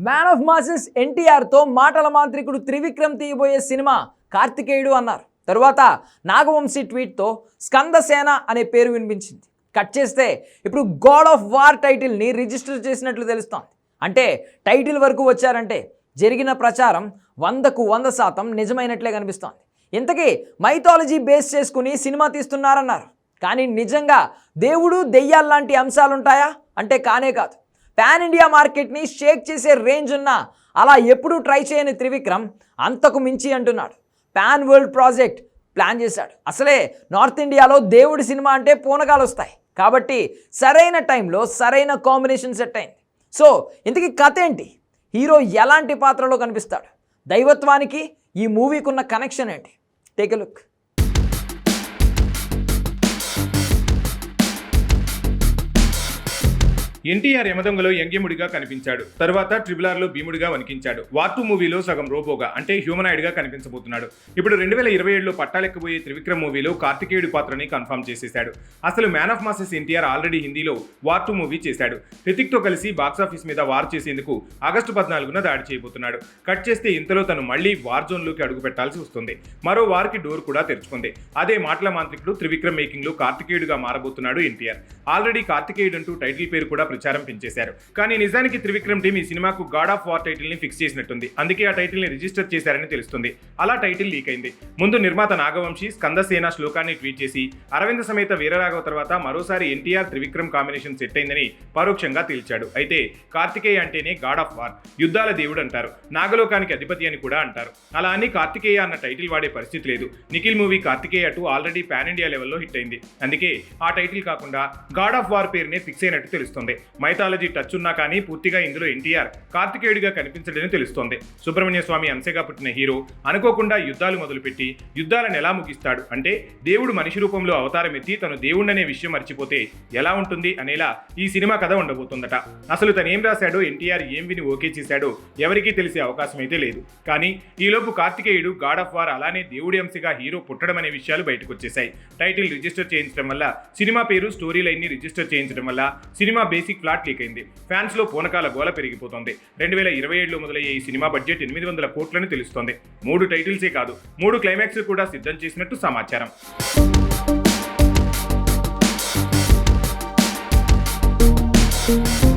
Man of masses ఎన్టీఆర్తో మాటల మాంత్రికుడు Trivikram తీయబోయే cinema కార్తికేయుడు అన్నారు. తరువాత నాగవంశీ ట్వీట్తో స్కందసేన అనే పేరు వినిపించింది. కట్ చేస్తే ఇప్పుడు గాడ్ ఆఫ్ వార్ టైటిల్ని రిజిస్టర్ చేసినట్లు తెలుస్తోంది. అంటే టైటిల్ వరకు వచ్చారంటే జరిగిన ప్రచారం వందకు వంద శాతం నిజమైనట్లే కనిపిస్తోంది. ఇంతకీ మైథాలజీ బేస్ చేసుకుని సినిమా తీస్తున్నారన్నారు. కానీ నిజంగా దేవుడు దెయ్యాల్లాంటి అంశాలుంటాయా? అంటే కానే కాదు. పాన్ ఇండియా మార్కెట్ని షేక్ చేసే రేంజ్ ఉన్న అలా ఎప్పుడూ ట్రై చేయని త్రివిక్రమ్ అంతకు మించి అంటున్నాడు. పాన్ వరల్డ్ ప్రాజెక్ట్ ప్లాన్ చేశాడు. అసలే నార్త్ ఇండియాలో దేవుడి సినిమా అంటే పూనకాలు వస్తాయి. కాబట్టి సరైన టైంలో సరైన కాంబినేషన్ సెట్ అయింది. సో ఇంతకీ కథ ఏంటి? హీరో ఎలాంటి పాత్రలో కనిపిస్తాడు? దైవత్వానికి ఈ మూవీకున్న కనెక్షన్ ఏంటి? Take look. ఎన్టీఆర్ యమదొంగలో యంగ్యముడిగా కనిపించాడు. తర్వాత ట్రిబుల్ ఆర్లో భీముడిగా వణికించాడు. వార్ టూ మూవీలో సగం రోబోగా అంటే హ్యూమనాయిడ్గా కనిపించబోతున్నాడు. ఇప్పుడు రెండు వేల ఇరవై ఏడులో పట్టాలెక్కబోయే త్రివిక్రమ్ మూవీలో కార్తికేయుడి పాత్రని కన్ఫర్మ్ చేసేశాడు. అసలు man of masses NTR already హిందీలో వార్ టూ మూవీ చేశాడు. హృతిక్తో కలిసి బాక్సాఫీస్ మీద వార్ చేసేందుకు ఆగస్టు పద్నాలుగున దాడి చేయబోతున్నాడు. కట్ చేస్తే ఇంతలో తను మళ్ళీ వార్ జోన్లోకి అడుగు పెట్టాల్సి వస్తుంది. మరో వారికి డోర్ కూడా తెరుచుకుంది. అదే మాటల మాంత్రికుడు త్రివిక్రమ్ మేకింగ్లో కార్తికేయుడిగా మారబోతున్నాడు ఎన్టీఆర్. ఆల్రెడీ కార్తికేయుడు అంటూ టైటిల్ పేరు కూడా ప్రచారం పెంచేశారు కానీ నిజానికి త్రివిక్రమ్ టీం ఈ సినిమాకు గాడ్ ఆఫ్ వార్ టైటిల్ని ఫిక్స్ చేసినట్టుంది. అందుకే ఆ టైటిల్ని రిజిస్టర్ చేశారని తెలుస్తుంది. అలా టైటిల్ లీక్ అయింది. ముందు నిర్మాత నాగవంశి స్కందసేన శ్లోకాన్ని ట్వీట్ చేసి అరవింద సమేత వీరరాఘవ తర్వాత మరోసారి ఎన్టీఆర్ త్రివిక్రమ్ కాంబినేషన్ సెట్ అయిందని పరోక్షంగా తేల్చాడు. అయితే కార్తికేయ అంటేనే గాడ్ ఆఫ్ వార్ యుద్ధాల దేవుడు అంటారు. నాగలోకానికి అధిపతి అని కూడా అంటారు. అలా అని కార్తికేయ అన్న టైటిల్ వాడే పరిస్థితి లేదు. Nikhil movie Karthikeya two already pan India లెవెల్లో హిట్ అయింది. అందుకే ఆ టైటిల్ కాకుండా గాడ్ ఆఫ్ వార్ పేరునే ఫిక్స్ అయినట్టు తెలుస్తుంది. మైథాలజీ టచ్ ఉన్నా కానీ పూర్తిగా ఇందులో ఎన్టీఆర్ కార్తికేయుడిగా కనిపించడని తెలుస్తోంది. సుబ్రహ్మణ్య స్వామి అంశగా పుట్టిన హీరో అనుకోకుండా యుద్ధాలు మొదలుపెట్టి యుద్ధాలను ఎలా ముగిస్తాడు? అంటే దేవుడు మనిషి రూపంలో అవతారం ఎత్తి తను దేవుడనే విషయం మర్చిపోతే ఎలా ఉంటుంది అనేలా ఈ సినిమా కథ ఉండబోతుందట. అసలు తను ఏం రాశాడో ఎన్టీఆర్ ఏం విని ఓకే చేశాడో ఎవరికీ తెలిసే అవకాశం అయితే లేదు. కానీ ఈలోపు కార్తికేయుడు గాడ్ ఆఫ్ వార్ అలానే దేవుడి అంశగా హీరో పుట్టడం అనే విషయాలు బయటకు టైటిల్ రిజిస్టర్ చేయించడం వల్ల సినిమా పేరు స్టోరీ లైన్ని రిజిస్టర్ చేయించడం వల్ల సినిమా బేసిక్ ఫ్లాట్ లీక్ అయింది. ఫ్యాన్స్లో పూనకాల గోల పెరిగిపోతుంది. రెండు వేల ఇరవై ఏడులో మొదలయ్యే ఈ సినిమా బడ్జెట్ ఎనిమిది వందల కోట్లని తెలుస్తోంది. మూడు టైటిల్సే కాదు మూడు క్లైమాక్స్ కూడా సిద్ధం చేసినట్టు సమాచారం.